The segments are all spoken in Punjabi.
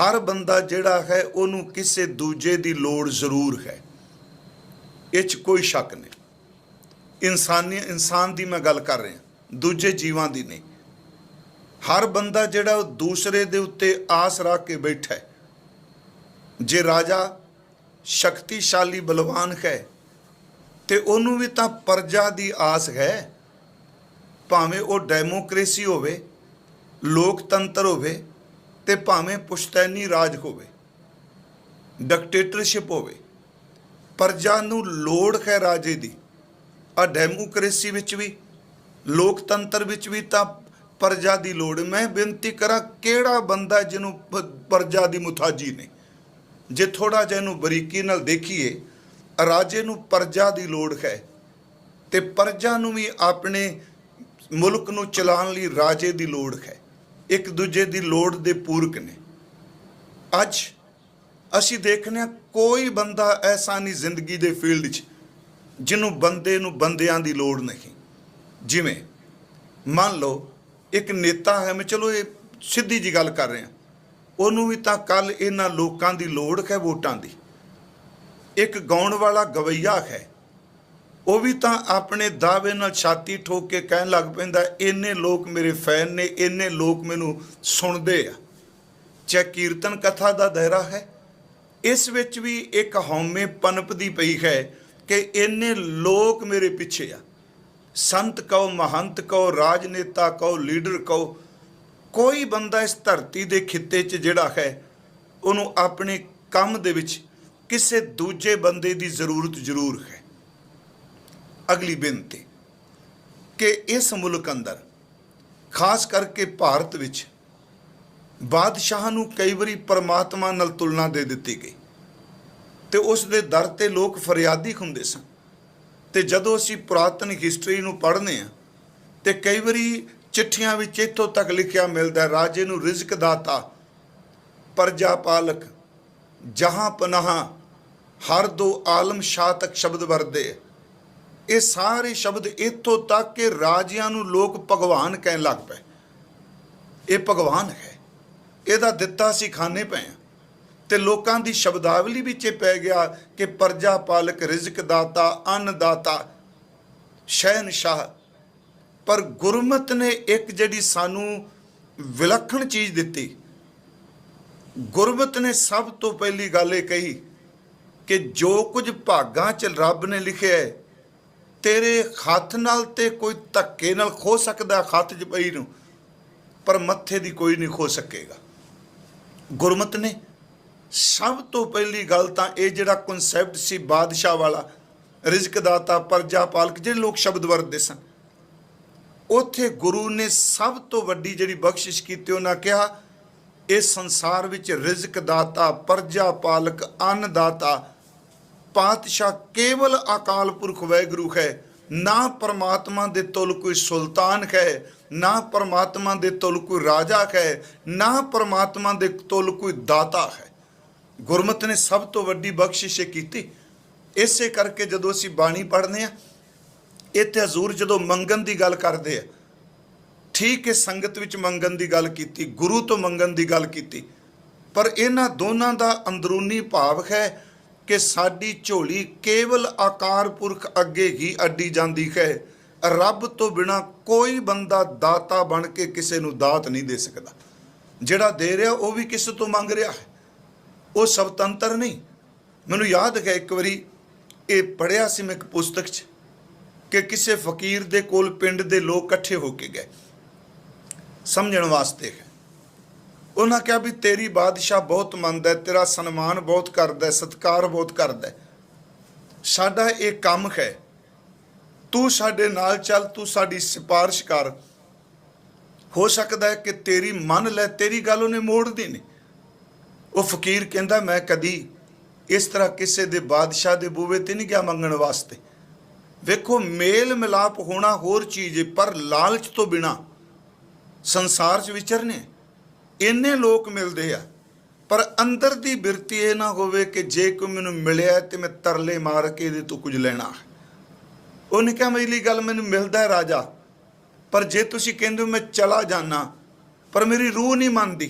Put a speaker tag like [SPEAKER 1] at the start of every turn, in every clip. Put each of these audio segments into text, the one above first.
[SPEAKER 1] ਹਰ ਬੰਦਾ ਜਿਹੜਾ ਹੈ, ਉਹਨੂੰ ਕਿਸੇ ਦੂਜੇ ਦੀ ਲੋੜ ਜ਼ਰੂਰ ਹੈ। ਇਹ 'ਚ ਕੋਈ ਸ਼ੱਕ ਨਹੀਂ। ਇਨਸਾਨੀ, ਇਨਸਾਨ ਦੀ ਮੈਂ ਗੱਲ ਕਰ ਰਿਹਾ। ਦੂਜੇ ਜੀਵਾਂ ਦੀ ਨਹੀਂ। ਹਰ ਬੰਦਾ ਜਿਹੜਾ ਉਹ ਦੂਸਰੇ ਦੇ ਉੱਤੇ ਆਸ ਰੱਖ ਕੇ ਬੈਠਾ ਹੈ। ਜੇ ਰਾਜਾ ਸ਼ਕਤੀਸ਼ਾਲੀ ਬਲਵਾਨ ਹੈ, ਤੇ ਉਹਨੂੰ ਵੀ ਤਾਂ ਪਰਜਾ ਦੀ ਆਸ ਹੈ। ਭਾਵੇਂ ਉਹ ਡੈਮੋਕ੍ਰੇਸੀ ਹੋਵੇ, ਲੋਕਤੰਤਰ ਹੋਵੇ ਤੇ ਭਾਵੇਂ ਪੁਸ਼ਤੈਨੀ ਰਾਜ ਹੋਵੇ ਡਿਕਟੇਟਰਸ਼ਿਪ ਹੋਵੇ ਪਰਜਾ ਨੂੰ ਲੋੜ ਹੈ ਰਾਜੇ ਦੀ। ਆ ਡੈਮੋਕ੍ਰੇਸੀ ਵਿੱਚ ਵੀ, ਲੋਕਤੰਤਰ ਵਿੱਚ ਵੀ ਤਾਂ ਪਰਜਾ ਦੀ ਲੋੜ ਮੈਂ ਬੇਨਤੀ ਕਰਾਂ, ਕਿਹੜਾ ਬੰਦਾ ਜਿਹਨੂੰ ਪ- ਪਰਜਾ ਦੀ ਮੁਤਾਜੀ ਨੇ? ਜੇ ਥੋੜਾ ਜਿਹਾ ਇਹਨੂੰ ਬਰੀਕੀ ਨਾਲ ਦੇਖੀਏ, ਰਾਜੇ ਨੂੰ ਪਰਜਾ ਦੀ ਲੋੜ ਹੈ ਤੇ ਪਰਜਾ ਨੂੰ ਵੀ ਆਪਣੇ ਮੁਲਕ ਨੂੰ ਚਲਾਉਣ ਲਈ ਰਾਜੇ ਦੀ ਲੋੜ ਹੈ। ਇੱਕ ਦੂਜੇ ਦੀ ਲੋੜ ਦੇ ਪੂਰਕ ਨੇ। ਅੱਜ ਅਸੀਂ ਦੇਖਨੇ ਹਾਂ ਕੋਈ ਬੰਦਾ ਐਸਾ ਨਹੀਂ ਜ਼ਿੰਦਗੀ ਦੇ ਫੀਲਡ 'ਚ ਜਿਹਨੂੰ ਬੰਦੇ ਨੂੰ ਬੰਦਿਆਂ ਦੀ ਲੋੜ ਨਹੀਂ। ਜਿਵੇਂ ਮੰਨ ਲਓ ਇੱਕ ਨੇਤਾ ਹੈ, ਮੈਂ ਚਲੋ ਇਹ ਸਿੱਧੀ ਜੀ ਗੱਲ ਕਰ ਰਿਹਾ। ਉਹਨੂੰ ਵੀ ਤਾਂ ਕੱਲ ਇਹਨਾਂ ਲੋਕਾਂ ਦੀ ਲੋੜ ਹੈ ਵੋਟਾਂ ਦੀ। ਇੱਕ ਗਾਉਣ ਵਾਲਾ ਗਵਈਆ ਹੈ ਉਹ ਵੀ ਤਾਂ ਆਪਣੇ ਦਾਅਵੇ ਨਾਲ ਛਾਤੀ ਠੋਕ ਕੇ ਕਹਿਣ ਲੱਗ ਪੈਂਦਾ, ਇੰਨੇ ਲੋਕ ਮੇਰੇ ਫੈਨ ਨੇ, ਇੰਨੇ ਲੋਕ ਮੈਨੂੰ ਸੁਣਦੇ ਆ। ਚਾਹੇ ਕੀਰਤਨ ਕਥਾ ਦਾ ਦਾਇਰਾ ਹੈ, ਇਸ ਵਿੱਚ ਵੀ ਇੱਕ ਹਉਮੈ ਪਨਪਦੀ ਪਈ ਹੈ ਕਿ ਇੰਨੇ ਲੋਕ ਮੇਰੇ ਪਿੱਛੇ ਆ। ਸੰਤ ਕਹੋ, ਮਹੰਤ ਕਹੋ, ਰਾਜਨੇਤਾ ਕਹੋ, ਲੀਡਰ ਕਹੋ, ਕੋਈ ਬੰਦਾ ਇਸ ਧਰਤੀ ਦੇ ਖਿੱਤੇ 'ਚ ਜਿਹੜਾ ਹੈ, ਉਹਨੂੰ ਆਪਣੇ ਕੰਮ ਦੇ ਵਿੱਚ ਕਿਸੇ ਦੂਜੇ ਬੰਦੇ ਦੀ ਜ਼ਰੂਰਤ ਜ਼ਰੂਰ ਹੈ। ਅਗਲੀ ਬੇਨਤੀ ਕਿ ਇਸ ਮੁਲਕ ਅੰਦਰ, ਖਾਸ ਕਰਕੇ ਭਾਰਤ ਵਿੱਚ, ਬਾਦਸ਼ਾਹ ਨੂੰ ਕਈ ਵਾਰੀ ਪਰਮਾਤਮਾ ਨਾਲ ਤੁਲਨਾ ਦੇ ਦਿੱਤੀ ਗਈ। ਤੇ ਉਸ ਦੇ ਦਰ ਤੇ ਲੋਕ ਫਰਿਆਦੀ ਹੁੰਦੇ ਸਨ। ਤੇ ਜਦੋਂ ਅਸੀਂ ਪੁਰਾਤਨ ਹਿਸਟਰੀ ਨੂੰ ਪੜ੍ਹਨੇ ਆ ਤੇ ਕਈ ਵਾਰੀ ਚਿੱਠੀਆਂ ਵਿੱਚ ਇੱਥੋਂ ਤੱਕ ਲਿਖਿਆ ਮਿਲਦਾ, ਰਾਜੇ ਨੂੰ ਰਿਜ਼ਕ ਦਾਤਾ ਪਰਜਾ ਪਾਲਕ ਜਹਾਂ ਪਨਾਹ, ਹਰ ਦੋ ਆਲਮ ਸ਼ਾਹ ਤੱਕ ਸ਼ਬਦ ਵਰਦੇ ਇਹ ਸਾਰੇ ਸ਼ਬਦ ਇੱਥੋਂ ਤੱਕ ਕਿ ਰਾਜਿਆਂ ਨੂੰ ਲੋਕ ਭਗਵਾਨ ਕਹਿਣ ਲੱਗ ਪਏ। ਇਹ ਭਗਵਾਨ ਹੈ। ਇਹਦਾ ਦਿੱਤਾ ਅਸੀਂ ਖਾਣੇ ਪਏ ਆ ਤੇ ਲੋਕਾਂ ਦੀ ਸ਼ਬਦਾਵਲੀ ਵਿੱਚ ਇਹ ਪੈ ਗਿਆ ਕਿ ਪਰਜਾ ਪਾਲਕ, ਰਿਜ਼ਕ ਦਾਤਾ, ਅੰਨ ਦਾਤਾ ਸ਼ਹਿਨशाह ਪਰ ਗੁਰਮਤ ਨੇ ਇੱਕ ਜਿਹੜੀ ਸਾਨੂੰ ਵਿਲੱਖਣ ਚੀਜ਼ ਦਿੱਤੀ। ਗੁਰਮਤ ਨੇ ਸਭ ਤੋਂ ਪਹਿਲੀ ਗੱਲ ਇਹ ਕਹੀ ਕਿ ਜੋ ਕੁਝ ਭਾਗਾਂ 'ਚ ਰੱਬ ਨੇ ਲਿਖਿਆ ਹੈ ਤੇਰੇ ਹੱਥ ਨਾਲ ਤੇ ਕੋਈ ਧੱਕੇ ਨਾਲ ਖੋ ਸਕਦਾ ਹੱਥ 'ਚ ਪਈ ਨੂੰ, ਪਰ ਮੱਥੇ ਦੀ ਕੋਈ ਨਹੀਂ ਖੋ ਸਕੇਗਾ। ਗੁਰਮਤ ਨੇ ਸਭ ਤੋਂ ਪਹਿਲੀ ਗੱਲ ਤਾਂ ਇਹ ਜਿਹੜਾ ਕਨਸੈਪਟ ਸੀ ਬਾਦਸ਼ਾਹ ਵਾਲਾ, ਰਿਜ਼ਕ ਦਾਤਾ, ਪਰਜਾ ਪਾਲਕ, ਜਿਹੜੇ ਲੋਕ ਸ਼ਬਦ ਵਰਤਦੇ ਸਨ, ਉੱਥੇ ਗੁਰੂ ਨੇ ਸਭ ਤੋਂ ਵੱਡੀ ਜਿਹੜੀ ਬਖਸ਼ਿਸ਼ ਕੀਤੀ, ਉਹਨਾਂ ਕਿਹਾ ਇਸ ਸੰਸਾਰ ਵਿੱਚ ਰਿਜ਼ਕ ਦਾਤਾ, ਪਰਜਾ ਪਾਲਕ ਅੰਨ ਦਾਤਾ ਪਾਤਸ਼ਾਹ ਕੇਵਲ ਅਕਾਲ ਪੁਰਖ ਵਾਹਿਗੁਰੂ ਹੈ, ਨਾ ਪਰਮਾਤਮਾ ਦੇ ਤੁਲ ਕੋਈ ਸੁਲਤਾਨ ਹੈ, ਨਾ ਪਰਮਾਤਮਾ ਦੇ ਤੁਲ ਕੋਈ ਰਾਜਾ ਹੈ, ਨਾ ਪਰਮਾਤਮਾ ਦੇ ਤੁਲ ਕੋਈ ਦਾਤਾ ਹੈ। ਗੁਰਮਤ ਨੇ ਸਭ ਤੋਂ ਵੱਡੀ ਬਖਸ਼ਿਸ਼ ਇਹ ਕੀਤੀ। ਇਸੇ ਕਰਕੇ ਜਦੋਂ ਅਸੀਂ ਬਾਣੀ ਪੜ੍ਹਦੇ ਆ ਇੱਥੇ ਹਜ਼ੂਰ ਜਦੋਂ ਮੰਗਣ ਦੀ ਗੱਲ ਕਰਦੇ ਆ, ਠੀਕ ਹੈ, ਸੰਗਤ ਵਿੱਚ ਮੰਗਣ ਦੀ ਗੱਲ ਕੀਤੀ, ਗੁਰੂ ਤੋਂ ਮੰਗਣ ਦੀ ਗੱਲ ਕੀਤੀ, ਪਰ ਇਹਨਾਂ ਦੋਨਾਂ ਦਾ ਅੰਦਰੂਨੀ ਭਾਵ ਹੈ ਕਿ ਸਾਡੀ ਝੋਲੀ ਕੇਵਲ ਆਕਾਰ ਪੁਰਖ ਅੱਗੇ ਹੀ ਅੱਡੀ ਜਾਂਦੀ ਹੈ। ਰੱਬ ਤੋਂ ਬਿਨਾ ਕੋਈ ਬੰਦਾ ਦਾਤਾ ਬਣ ਕੇ ਕਿਸੇ ਨੂੰ ਦਾਤ ਨਹੀਂ ਦੇ ਸਕਦਾ। ਜਿਹੜਾ ਦੇ ਰਿਹਾ, ਉਹ ਵੀ ਕਿਸੇ ਤੋਂ ਮੰਗ ਰਿਹਾ ਹੈ? ਉਹ ਸਵਤੰਤਰ ਨਹੀਂ। ਮੈਨੂੰ ਯਾਦ ਹੈ ਇੱਕ ਵਾਰੀ ਇਹ ਪੜਿਆ ਸੀ ਮੈਂ ਇੱਕ ਪੁਸਤਕ 'ਚ ਕਿ ਕਿਸੇ ਫਕੀਰ ਦੇ ਕੋਲ ਪਿੰਡ ਦੇ ਲੋਕ ਇਕੱਠੇ ਹੋ ਕੇ ਗਏ। ਸਮਝਣ ਵਾਸਤੇ ਉਹਨਾਂ ਕਿਹਾ ਵੀ ਤੇਰੀ ਬਾਦਸ਼ਾਹ ਬਹੁਤ ਮੰਨਦਾ ਹੈ, ਤੇਰਾ ਸਨਮਾਨ ਬਹੁਤ ਕਰਦਾ ਹੈ, ਸਤਿਕਾਰ ਬਹੁਤ ਕਰਦਾ ਹੈ। ਸਾਡਾ ਇਹ ਕੰਮ ਹੈ। ਤੂੰ ਸਾਡੇ ਨਾਲ ਚੱਲ ਤੂੰ ਸਾਡੀ ਸਿਫਾਰਿਸ਼ ਕਰ। ਹੋ ਸਕਦਾ ਹੈ ਕਿ ਤੇਰੀ ਮੰਨ ਲੈ ਤੇਰੀ ਗੱਲ ਉਹਨੇ ਮੋੜਦੀ ਨਹੀਂ। ਉਹ ਫਕੀਰ ਕਹਿੰਦਾ ਮੈਂ ਕਦੀ ਇਸ ਤਰ੍ਹਾਂ ਕਿਸੇ ਦੇ ਬਾਦਸ਼ਾਹ ਦੇ ਬੂਵੇ ਤੇ ਨਹੀਂ ਗਿਆ ਮੰਗਣ ਵਾਸਤੇ। ਵੇਖੋ ਮੇਲ ਮਿਲਾਪ ਹੋਣਾ ਹੋਰ ਚੀਜ਼ ਹੈ ਪਰ ਲਾਲਚ ਤੋਂ ਬਿਨਾ ਸੰਸਾਰ 'ਚ ਵਿਚਰਨੇ ਇੰਨੇ ਲੋਕ ਮਿਲਦੇ ਆ, ਪਰ ਅੰਦਰ ਦੀ ਬਿਰਤੀ ਇਹ ਨਾ ਹੋਵੇ ਕਿ ਜੇ ਕੋਈ ਮੈਨੂੰ ਮਿਲਿਆ ਤੇ ਮੈਂ ਤਰਲੇ ਮਾਰ ਕੇ ਇਹਦੇ ਤੋਂ ਕੁਝ ਲੈਣਾ। ਉਹਨੇ ਕਿਹਾ, ਮੇਰੀ ਗੱਲ ਮੈਨੂੰ ਮਿਲਦਾ ਰਾਜਾ, ਪਰ ਜੇ ਤੁਸੀਂ ਕਹਿੰਦੇ ਹੋ ਮੈਂ ਚਲਾ ਜਾਣਾ ਪਰ ਮੇਰੀ ਰੂਹ ਨਹੀਂ ਮੰਨਦੀ।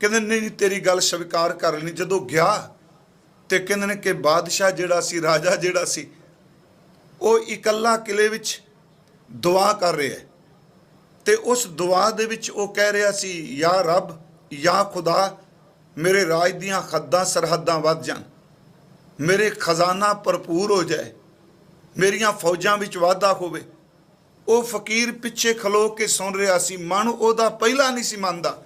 [SPEAKER 1] ਕਹਿੰਦੇ, ਨਹੀਂ ਤੇਰੀ ਗੱਲ ਸਵੀਕਾਰ ਕਰ ਲਈ ਜਦੋਂ ਗਿਆ ਤੇ ਕਹਿੰਦੇ ਨੇ ਕਿ ਬਾਦਸ਼ਾਹ ਜਿਹੜਾ ਸੀ, ਰਾਜਾ ਜਿਹੜਾ ਸੀ, ਉਹ ਇਕੱਲਾ ਕਿਲੇ ਵਿੱਚ ਦੁਆ ਕਰ ਰਿਹਾ ਹੈ। ਤੇ ਉਸ ਦੁਆ ਦੇ ਵਿੱਚ ਉਹ ਕਹਿ ਰਿਹਾ ਸੀ, ਯਾ ਰੱਬ, ਯਾ ਖੁਦਾ, ਮੇਰੇ ਰਾਜ ਦੀਆਂ ਖੱਦਾਂ ਸਰਹੱਦਾਂ ਵੱਧ ਜਾਣ। ਮੇਰੇ ਖਜ਼ਾਨਾ ਭਰਪੂਰ ਹੋ ਜਾਏ। ਮੇਰੀਆਂ ਫੌਜਾਂ ਵਿੱਚ ਵਾਧਾ ਹੋਵੇ। ਉਹ ਫਕੀਰ ਪਿੱਛੇ ਖਲੋ ਕੇ ਸੁਣ ਰਿਹਾ ਸੀ। ਮਨ ਉਹਦਾ ਪਹਿਲਾਂ ਨਹੀਂ ਸੀ ਮੰਨਦਾ।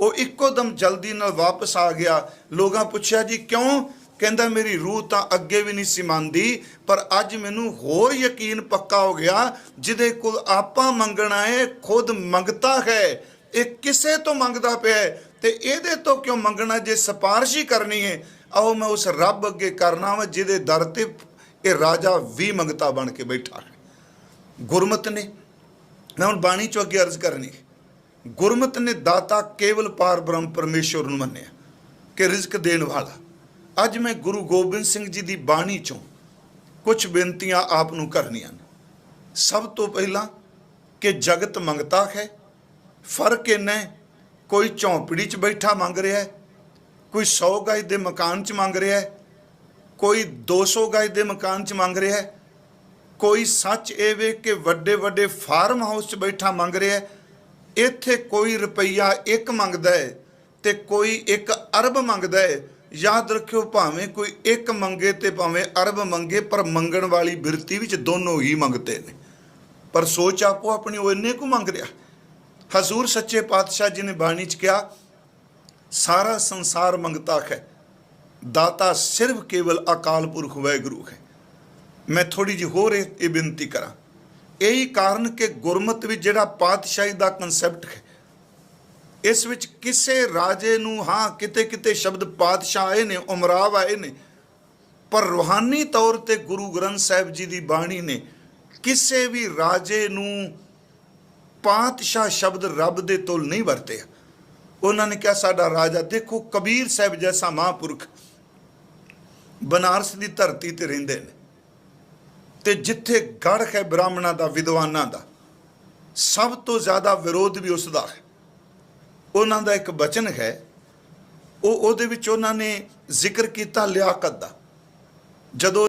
[SPEAKER 1] ਉਹ ਇੱਕੋ ਦਮ ਜਲਦੀ ਨਾਲ ਵਾਪਸ ਆ ਗਿਆ। ਲੋਕਾਂ ਪੁੱਛਿਆ, ਜੀ ਕਿਉਂ ਕਹਿੰਦਾ, ਮੇਰੀ ਰੂਹ ਤਾਂ ਅੱਗੇ ਵੀ ਨਹੀਂ ਸੀ ਮੰਨਦੀ, ਪਰ ਅੱਜ ਮੈਨੂੰ ਹੋਰ ਯਕੀਨ ਪੱਕਾ ਹੋ ਗਿਆ, ਜਿਹਦੇ ਕੋਲ ਆਪਾਂ ਮੰਗਣਾ ਹੈ ਖੁਦ ਮੰਗਤਾ ਹੈ। ਇਹ ਕਿਸੇ ਤੋਂ ਮੰਗਦਾ ਪਿਆ ਹੈ ਤੇ ਇਹਦੇ ਤੋਂ ਕਿਉਂ ਮੰਗਣਾ ਜੇ ਸਿਫਾਰਿਸ਼ ਹੀ ਕਰਨੀ ਹੈ? ਆਓ, ਮੈਂ ਉਸ ਰੱਬ ਅੱਗੇ ਕਰਨਾ ਵਾ, ਜਿਹਦੇ ਦਰ ਤੇ ਇਹ ਰਾਜਾ ਵੀ ਮੰਗਤਾ ਬਣ ਕੇ ਬੈਠਾ ਹੈ। ਗੁਰਮਤ ਨੇ, ਮੈਂ ਹੁਣ ਬਾਣੀ ਚੋਂ ਅੱਗੇ ਅਰਜ਼ ਕਰਨੀ ਗੁਰਮਤ ਨੇ ਦਾਤਾ ਕੇਵਲ ਪਾਰ ਬ੍ਰਹਮ ਪਰਮੇਸ਼ਵਰ ਨੂੰ ਮੰਨਿਆ ਕਿ ਰਿਜ਼ਕ ਦੇਣ ਵਾਲਾ ਅੱਜ ਮੈਂ ਗੁਰੂ ਗੋਬਿੰਦ ਸਿੰਘ ਜੀ ਦੀ ਬਾਣੀ ਚੋਂ ਕੁਝ ਬੇਨਤੀਆਂ ਆਪ ਨੂੰ ਕਰਨੀਆਂ ਨੇ। ਸਭ ਤੋਂ ਪਹਿਲਾਂ ਕਿ ਜਗਤ ਮੰਗਤਾ ਹੈ, ਫ਼ਰਕ ਇੰਨਾ ਕੋਈ ਝੌਂਪੜੀ 'ਚ ਬੈਠਾ ਮੰਗ ਰਿਹਾ ਹੈ, ਕੋਈ 100 ਗਜ ਦੇ ਮਕਾਨ 'ਚ ਮੰਗ ਰਿਹਾ ਹੈ, ਕੋਈ 200 ਗਜ ਦੇ ਮਕਾਨ 'ਚ ਮੰਗ ਰਿਹਾ ਹੈ, ਕੋਈ ਸੱਚ ਇਹ ਵੇ ਕਿ ਵੱਡੇ ਵੱਡੇ ਫਾਰਮ ਹਾਊਸ 'ਚ ਬੈਠਾ ਮੰਗ ਰਿਹਾ ਹੈ, ਇੱਥੇ ਕੋਈ ਰੁਪਈਆ ਇੱਕ ਮੰਗਦਾ ਹੈ ਤੇ ਕੋਈ ਇੱਕ ਅਰਬ ਮੰਗਦਾ ਹੈ ਯਾਦ ਰੱਖਿਓ ਭਾਵੇਂ ਕੋਈ ਇੱਕ ਮੰਗੇ ਤੇ ਭਾਵੇਂ ਅਰਬ ਮੰਗੇ, ਪਰ ਮੰਗਣ ਵਾਲੀ ਬਿਰਤੀ ਵਿੱਚ ਦੋਨੋਂ ਹੀ ਮੰਗਤੇ ਨੇ। ਪਰ ਸੋਚ ਆਪੋ ਆਪਣੀ, ਉਹ ਇੰਨੇ ਕੁ ਮੰਗ ਰਿਹਾ ਹਜ਼ੂਰ ਸੱਚੇ ਪਾਤਸ਼ਾਹ ਜੀ ਨੇ ਬਾਣੀ 'ਚ ਕਿਹਾ, ਸਾਰਾ ਸੰਸਾਰ ਮੰਗਤਾ ਹੈ ਦਾਤਾ ਸਿਰਫ ਕੇਵਲ ਅਕਾਲ ਪੁਰਖ ਵਾਹਿਗੁਰੂ ਹੈ ਮੈਂ ਥੋੜੀ ਜਿਹੀ ਹੋਰ ਇਹ ਇਹ ਬੇਨਤੀ ਕਰਾਂ। ਇਹੀ ਕਾਰਨ ਕਿ ਗੁਰਮਤ ਵਿੱਚ ਜਿਹੜਾ ਪਾਤਸ਼ਾਹੀ ਦਾ ਕਨਸੈਪਟ ਹੈ ਇਸ ਵਿੱਚ ਕਿਸੇ ਰਾਜੇ ਨੂੰ, ਹਾਂ, ਕਿਤੇ ਕਿਤੇ ਸ਼ਬਦ ਪਾਤਸ਼ਾਹ ਆਏ ਨੇ, ਉਮਰਾਵ ਆਏ ਨੇ, ਪਰ ਰੂਹਾਨੀ ਤੌਰ ਤੇ ਗੁਰੂ ਗ੍ਰੰਥ ਸਾਹਿਬ ਜੀ ਦੀ ਬਾਣੀ ਨੇ ਕਿਸੇ ਵੀ ਰਾਜੇ ਨੂੰ ਪਾਤਸ਼ਾਹ ਸ਼ਬਦ ਰੱਬ ਦੇ ਤੁਲ ਨਹੀਂ ਵਰਤਿਆ। ਉਹਨਾਂ ਨੇ ਕਿਹਾ, ਸਾਡਾ ਰਾਜਾ ਦੇਖੋ, ਕਬੀਰ ਸਾਹਿਬ ਜੈਸਾ ਮਹਾਂਪੁਰਖ ਬਨਾਰਸ ਦੀ ਧਰਤੀ ਤੇ ਰਹਿੰਦੇ ਨੇ ਤੇ ਜਿੱਥੇ ਗੜ ਹੈ ਬ੍ਰਾਹਮਣਾਂ ਦਾ, ਵਿਦਵਾਨਾਂ ਦਾ, ਸਭ ਤੋਂ ਜ਼ਿਆਦਾ ਵਿਰੋਧ ਵੀ ਉਸ ਦਾ ਹੈ। ਉਹਨਾਂ ਦਾ ਇੱਕ ਬਚਨ ਹੈ, ਉਹ ਉਹਦੇ ਵਿੱਚ ਉਹਨਾਂ ਨੇ ਜ਼ਿਕਰ ਕੀਤਾ ਲਿਆਕਤ ਦਾ। ਜਦੋਂ